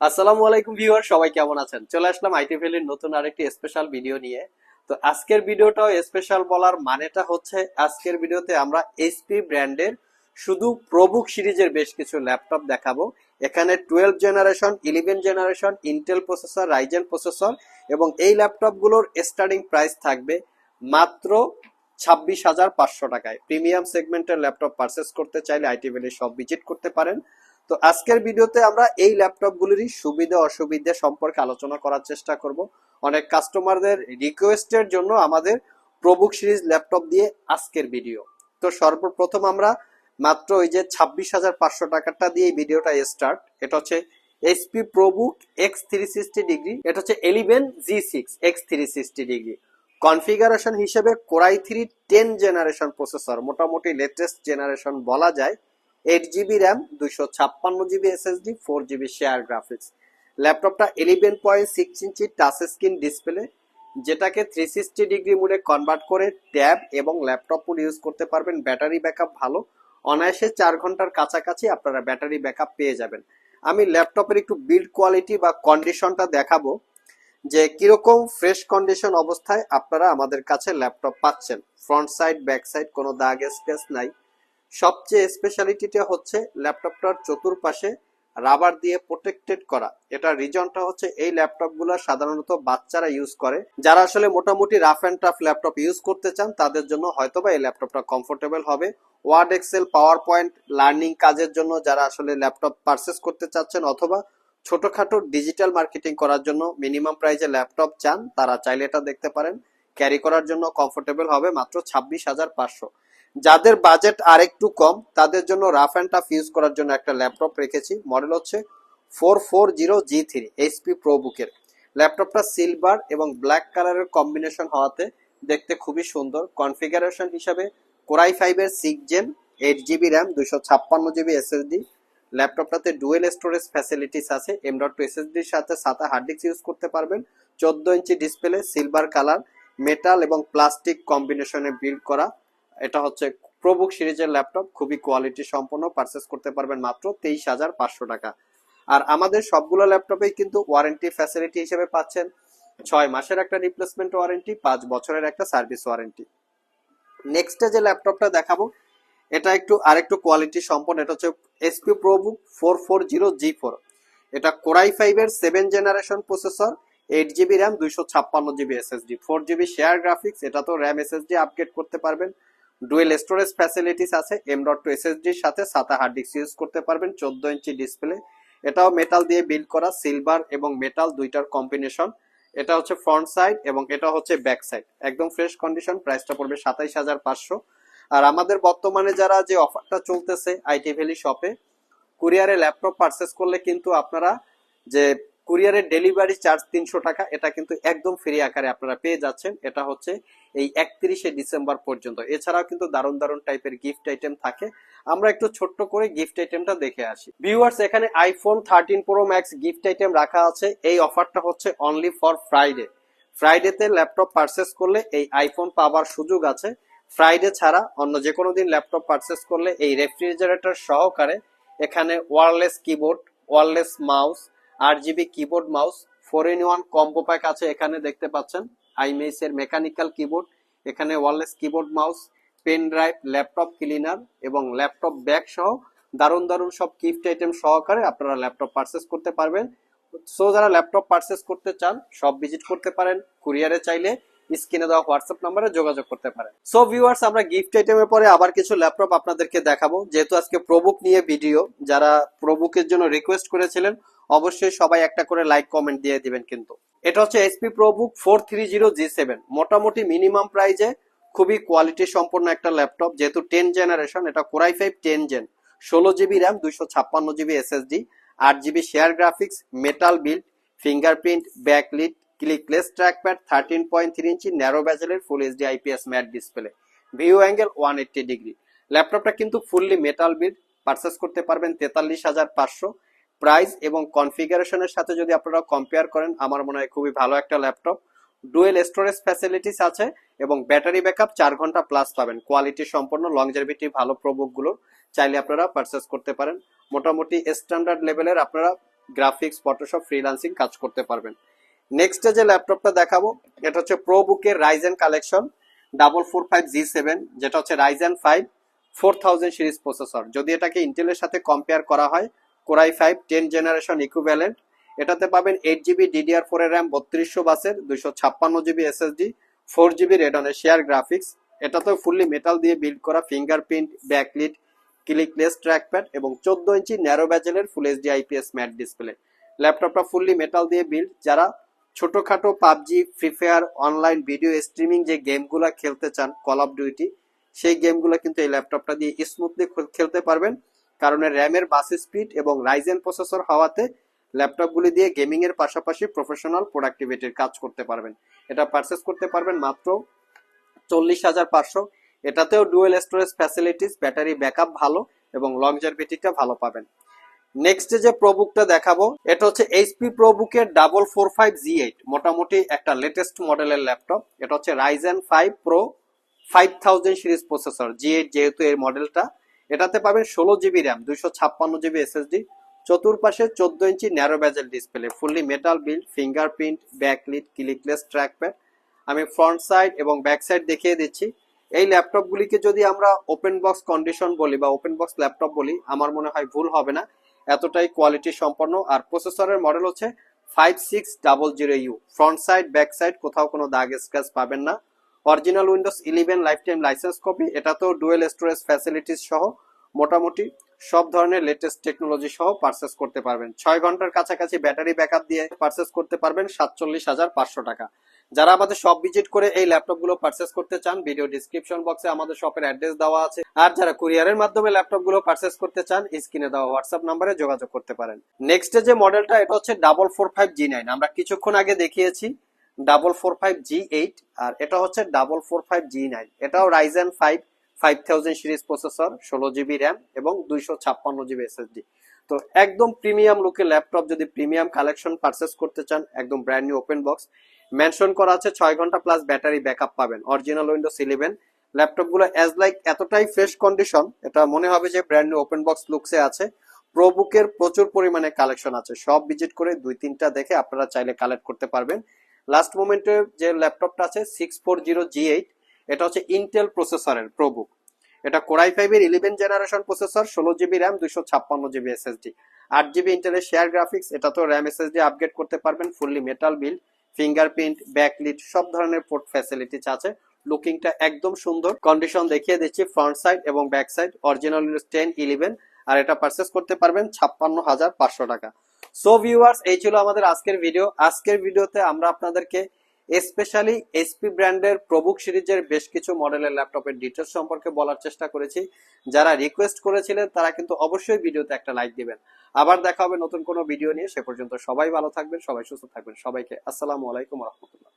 আসসালামু আলাইকুম ভিউয়ার, সবাই কেমন আছেন? চলে আসলাম আইটি ভ্যালির নতুন আরেকটি স্পেশাল ভিডিও নিয়ে। তো আজকের ভিডিওটাও স্পেশাল বলার মানেটা হচ্ছে, আজকের ভিডিওতে আমরা এইচপি ব্র্যান্ডের শুধু প্রবুক সিরিজের বেশ কিছু ল্যাপটপ দেখাবো। এখানে twelve generation eleven generation Intel processor Ryzen processor এবং এই ল্যাপটপগুলোর স্টার্টিং প্রাইস থাকবে মাত্র ছাব্বিশ হাজার পাঁচশো টাকায়। প্রিমিয়াম সেগমেন্টের ল্যাপটপ পারচেস করতে চাইলে আইটি ভ্যালি সব ভিজিট করতে পারেন। তো আজকের ভিডিওতে আমরা এই ল্যাপটপগুলিরই সুবিধা অসুবিধা সম্পর্কে আলোচনা করার চেষ্টা করব। অনেক কাস্টমারদের রিকোয়েস্টের জন্য আমাদের প্রবুক সিরিজ ল্যাপটপ দিয়ে আজকের ভিডিও। তো সর্বপ্রথম আমরা মাত্র ওই যে ছাব্বিশ হাজার পাঁচশো টাকাটা দিয়ে ভিডিওটা স্টার্ট এটা হচ্ছে HP ProBook X three sixty degree. এটা হচ্ছে eleven G six X three sixty degree. Configuration হিসেবে core i three ten generation processor, মোটামুটি লেটেস্ট জেনারেশন বলা যায়। এইট জিবি র্যাম দুইশো ছাপ্পান্ন GB SSD four GB share graphics ল্যাপটপটা eleven point six inch touch screen display যেটাকে three sixty degree মোডে convert করে ট্যাব এবং ল্যাপটপ মোড ইউজ করতে পারবেন। ব্যাটারি ব্যাকআপ ভালো। অনায়াসে চার ঘণ্টার কাছাকাছি আপনারা ব্যাটারি ব্যাকআপ পেয়ে যাবেন। আমি ল্যাপটপের একটু বিল্ড কোয়ালিটি বা কন্ডিশনটা দেখাবো, যে কীরকম ফ্রেশ কন্ডিশন অবস্থায় আপনারা আমাদের কাছে ল্যাপটপ পাচ্ছেন। ফ্রন্ট সাইড ব্যাক সাইড কোনো দাগ স্পেস নাই। সবচেয়ে স্পেশালিটিটা হচ্ছে ল্যাপটপটার চতুর্পাশে রাবার দিয়ে প্রোটেক্টেড করা। এটা রিজনটা হচ্ছে এই ল্যাপটপগুলো সাধারণত বাচ্চারা ইউজ করে। যারা আসলে মোটামুটি rough and tough laptop use করতে চান, তাদের জন্য হয়তোবা এই ল্যাপটপটা কমফোর্টেবল হবে। Word Excel PowerPoint learning কাজের জন্য যারা আসলে ল্যাপটপ পারচেস করতে চাচ্ছেন অথবা ছোটখাটো ডিজিটাল মার্কেটিং করার জন্য মিনিমাম প্রাইজে ল্যাপটপ চান, তারা চাইলে এটা দেখতে পারেন। ক্যারি করার জন্য কমফোর্টেবল হবে মাত্র ছাব্বিশ হাজার পাঁচশো। যাদের বাজেট আরেকটু কম, তাদের জন্য রাফ অ্যান্ড টাফ ইউজ করার জন্য একটা ল্যাপটপ রেখেছি। মডেল হচ্ছে four four zero G three HP pro বুকের ল্যাপটপটা সিলভার এবং ব্ল্যাক কালারের কম্বিনেশন হওয়াতে দেখতে খুবই সুন্দর। কনফিগারেশন হিসাবে কোরাই ফাইভের six gen eight GB RAM দুশো ছাপ্পান্ন জিবি এসএসডি ল্যাপটপটাতে ডুয়েল স্টোরেজ ফ্যাসিলিটিস আছে। এম টু এসএসডির সাথে সাথে হার্ড ডিস্ক ইউজ করতে পারবেন। চোদ্দ inch display silver colour metal এবং প্লাস্টিক কম্বিনেশনে বিল্ড করা। এটা হচ্ছে প্রবুক সিরিজের ল্যাপটপ, খুবই কোয়ালিটি সম্পন্ন পারচেস করতে পারবেন মাত্র তেইশ হাজার পাঁচশো টাকা। আর আমাদের সবগুলো ল্যাপটপেই কিন্তু ওয়ারেন্টি ফ্যাসিলিটি হিসেবে পাচ্ছেন, ছয় মাসের একটা রিপ্লেসমেন্ট ওয়ারেন্টি পাঁচ বছরের একটা সার্ভিস ওয়ারেন্টি নেক্সটে যে ল্যাপটপটা দেখাবো, এটা একটু আরেকটু কোয়ালিটি সম্পন্ন, এটা হচ্ছে HP ProBook four four zero G four এটা কোরাই ফাইভের seven generation processor eight GB RAM দুইশো ছাপ্পান্ন GB SSD four GB share graphics এটা তো র্যাম এসএসডি আপগ্রেড করতে পারবেন। ডুয়েল স্টোরেজ ফ্যাসিলিটিস আছে এম ডট টু এসএসডির সাথে সাতা হার্ড ডিস্ক ইউজ করতে পারবেন, চোদ্দ ইঞ্চি ডিসপ্লে এটাও মেটাল দিয়ে বিল্ড করা সিলভার এবং মেটাল দুইটার কম্বিনেশন এটা হচ্ছে ফ্রন্ট সাইড এবং এটা হচ্ছে ব্যাক সাইড একদম ফ্রেশ কন্ডিশন প্রাইসটা পড়বে সাতাইশ হাজার পাঁচশো। আর আমাদের বর্তমানে যারা যে অফারটা চলতেছে আইটি ভ্যালি শপে কুরিয়ারে ল্যাপটপ পারচেস করলে কিন্তু আপনারা যে কুরিয়ারের ডেলিভারি চার্জ তিনশো টাকা। এটা কিন্তু একদম ফ্রি আকারে আপনারা পেয়ে যাচ্ছেন। এটা হচ্ছে এই একত্রিশে ডিসেম্বর পর্যন্ত। এছাড়াও কিন্তু দারুণ দারুণ টাইপের গিফট আইটেম থাকে। আমরা একটু ছোট্ট করে গিফট আইটেমটা দেখে আসি। ভিউয়ার্স এখানে iPhone thirteen pro max gift item রাখা আছে। এই অফারটা হচ্ছে অনলি ফর ফ্রাইডে ফ্রাইডেতে ল্যাপটপ পারচেস করলে এই আইফোন পাওয়ার সুযোগ আছে। ফ্রাইডে ছাড়া অন্য যে কোনো দিন ল্যাপটপ পারচেস করলে এই রেফ্রিজারেটর সহকারে এখানে ওয়ারলেস কিবোর্ড ওয়ারলেস মাউস আট GB keyboard mouse four in one combo pack আছে এখানে দেখতে পাচ্ছেন। আইমেইস এর মেকানিক্যাল কিবোর্ড এখানে wireless keyboard mouse pen drive laptop cleaner এবং ল্যাপটপ ব্যাগ সহ দারুণ দারুণ সব গিফট আইটেম সহকারে আপনারা ল্যাপটপ পারচেস করতে পারবেন। সো যারা ল্যাপটপ পারচেস করতে চান সব ভিজিট করতে পারেন কুরিয়ারে চাইলে স্ক্রিনে দেওয়া হোয়াটসঅ্যাপ নাম্বারে যোগাযোগ করতে পারেন। সো ভিউয়ার্স আমরা গিফট আইটেমের পরে আবার কিছু ল্যাপটপ আপনাদেরকে দেখাবো। যেহেতু আজকে প্রবুক নিয়ে ভিডিও যারা প্রবুকের জন্য রিকোয়েস্ট করেছিলেন অবশ্যই সবাই একটা করে লাইক কমেন্ট দিয়ে দিবেন কিন্তু। এটা হচ্ছে HP ProBook four three zero G seven মোটামুটি মিনিমাম প্রাইজে খুবই কোয়ালিটি সম্পন্ন একটা ল্যাপটপ যেহেতু টেন জেনারেশন এটা core i five ten gen ষোলো জিবি র্যাম দুইশো ছাপ্পান্ন জিবি এসএসডি আট GB share graphics metal build fingerprint backlit clickless trackpad thirteen point three inch narrow ব্যাজেলের full HD IPS matte display view angle one eighty degree ল্যাপটপটা কিন্তু fully metal build purchase করতে পারবেন তেতাল্লিশ হাজার পাঁচশো। প্রাইস এবং কনফিগারেশনের সাথে যদি আপনারা কম্পেয়ার করেন, আমার মনে হয় খুবই ভালো একটা ল্যাপটপ। ডুয়েল স্টোরেজ ফ্যাসিলিটিস আছে এবং ব্যাটারি ব্যাকআপ চার ঘণ্টা প্লাস পাবেন। কোয়ালিটি সম্পন্ন লংজারভিটি ভালো প্রবুকগুলো চাইলে আপনারা পারচেস করতে পারেন। মোটামুটি স্ট্যান্ডার্ড লেভেলের আপনারা গ্রাফিক্স ফটোশপ ফ্রিল্যান্সিং কাজ করতে পারবেন। নেক্সটে যে ল্যাপটপটা দেখাবো, এটা হচ্ছে প্রো বুকের Ryzen collection double four five G seven যেটা হচ্ছে Ryzen five four thousand series processor যদি এটাকে ইন্টেলের সাথে কম্পেয়ার করা হয় core i five ten generation equivalent এটাতে পাবেন এইট জিবি ডিডিআর ফোর এর র্যাম বত্রিশশো বাসের, দুইশো ছাপ্পান্ন জিবি এসএসডি ফোর জিবি রেডনের শেয়ার গ্রাফিক্স এটাতেও ফুললি মেটাল দিয়ে বিল্ড করা ফিঙ্গারপ্রিন্ট ব্যাকলিট ক্লিকলেস ট্র্যাকপ্যাড এবং চোদ্দ ইঞ্চি narrow ব্যাজেলের full HD IPS matte display ল্যাপটপটা ফুললি মেটাল দিয়ে বিল্ড যারা ছোটোখাটো PUBG free fire online video streaming যে গেমগুলো খেলতে চান কল অফ ডিউটি সেই গেমগুলো কিন্তু এই ল্যাপটপটা দিয়ে স্মুথলি খেলতে পারবেন। কারণ র্যামের বাস স্পিড এবং রাইজেন প্রসেসর হওয়াতে ল্যাপটপগুলি দিয়ে গেমিং এর পাশাপাশি প্রফেশনাল প্রোডাক্টিভিটির কাজ করতে পারবেন। এটা পারচেস করতে পারবেন মাত্র চল্লিশ হাজার পাঁচশো। এটাতেও dual storage facilities battery backup ভালো এবং লংজারভিটিটা ভালো পাবেন। নেক্সট যে প্রবুকটা দেখাবো, এটা হচ্ছে HP প্রবুকের double four five G eight মোটামুটি একটা লেটেস্ট মডেলের ল্যাপটপ এটা হচ্ছে Ryzen five pro five thousand series processor G eight যেহেতু এর মডেলটা এটাতে পাবেন ষোলো জিবি র্যাম দুইশো ছাপ্পান্ন জিবি এসএসডি চতুর্পাশে চোদ্দ inch narrow bezel display fully metal build fingerprint backlit clickless trackpad আমি ফ্রন্ট সাইড এবং ব্যাক সাইড দেখিয়ে দিচ্ছি। এই ল্যাপটপগুলিকে যদি আমরা ওপেন বক্স কন্ডিশন বলি বা ওপেন বক্স ল্যাপটপ বলি, আমার মনে হয় ভুল হবে না। এতটাই কোয়ালিটি সম্পন্ন। আর প্রসেসরের মডেল হচ্ছে five six double zero U front side back side কোথাও কোনো দাগ স্ক্র্যাচ পাবেন না। Original Windows eleven lifetime license copy, এটা তো ডুয়েল স্টোরেজ ফ্যাসিলিটিস সহ মোটামুটি সব ধরনের লেটেস্ট টেকনোলজি সহ পারচেস করতে পারবেন। ছয় ঘণ্টার কাছাকাছি ব্যাটারি ব্যাকআপ দিয়ে পারচেস করতে পারবেন সাতচল্লিশ হাজার পাঁচশো টাকা। যারা আমাদের শপ ভিজিট করে এই ল্যাপটপগুলো পারচেস করতে চান ভিডিও ডিসক্রিপশন বক্সে আমাদের শপের অ্যাড্রেস দেওয়া আছে। আর যারা কুরিয়ারের মাধ্যমে ল্যাপটপগুলো পারচেস করতে চান স্ক্রিনে দেওয়া হোয়াটসঅ্যাপ নাম্বারে যোগাযোগ করতে পারেন। নেক্সট যে মডেলটা এটা হচ্ছে double four five G nine আমরা কিছুক্ষণ আগে দেখিয়েছি double four five G eight আর এটা হচ্ছে double four five G nine এটাও Ryzen five five thousand series processor ষোলো জিবি র্যাম এবং দুইশো ছাপ্পান্ন জিবি এসএসডি তো একদম প্রিমিয়াম লুকের ল্যাপটপ যদি প্রিমিয়াম কালেকশন পারচেস করতে চান, একদম brand new open box mention করা আছে ছয় ঘণ্টা প্লাস ব্যাটারি ব্যাকআপ পাবেন অরিজিনাল উইন্ডোজ ইলেভেন ল্যাপটপগুলো অ্যাজ লাইক এতটাই ফ্রেশ কন্ডিশন এটা মনে হবে যে ব্র্যান্ড নিউ ওপেন বক্স লুকসে আছে। প্রোবুকের প্রচুর পরিমাণে কালেকশন আছে, সব ভিজিট করে দুই তিনটা দেখে আপনারা চাইলে কালেক্ট করতে পারবেন। লাস্ট মোমেন্টে যে ল্যাপটপটা আছে six four zero G eight এটা হচ্ছে ইন্টেল প্রসেসরের প্রোবুক এটা কোরাই ফাইভের ইলেভেন জেনারেশন প্রসেসর ষোলো জিবি র্যাম দুশো ছাপ্পান্ন জিবি এসএসডি আট জিবি ইন্টেলের শেয়ার গ্রাফিক্স এটা তো র্যাম এসএসডি আপগ্রেড করতে পারবেন fully metal build fingerprint backlit সব ধরনের পোর্ট ফ্যাসিলিটিস আছে। লুকিংটা একদম সুন্দর। কন্ডিশন দেখিয়ে দিচ্ছি ফ্রন্ট সাইড এবং back side original ten eleven আর এটা পারচেস করতে পারবেন ছাপ্পান্ন হাজার পাঁচশো টাকা। সো ভিউয়ার্স এই ছিল আমাদের আজকের ভিডিও আজকের ভিডিওতে আমরা আপনাদেরকে স্পেশালি এসপি ব্র্যান্ডের প্রবুক সিরিজের বেশ কিছু মডেলের ল্যাপটপের ডিটেলস সম্পর্কে বলার চেষ্টা করেছি। যারা রিকোয়েস্ট করেছিলেন, তারা কিন্তু অবশ্যই ভিডিওতে একটা লাইক দিবেন। আবার দেখা হবে নতুন কোনো ভিডিও নিয়ে। সে পর্যন্ত সবাই ভালো থাকবেন, সবাই সুস্থ থাকবেন। সবাইকে আসসালামু আলাইকুম রহমতুল্লাহ।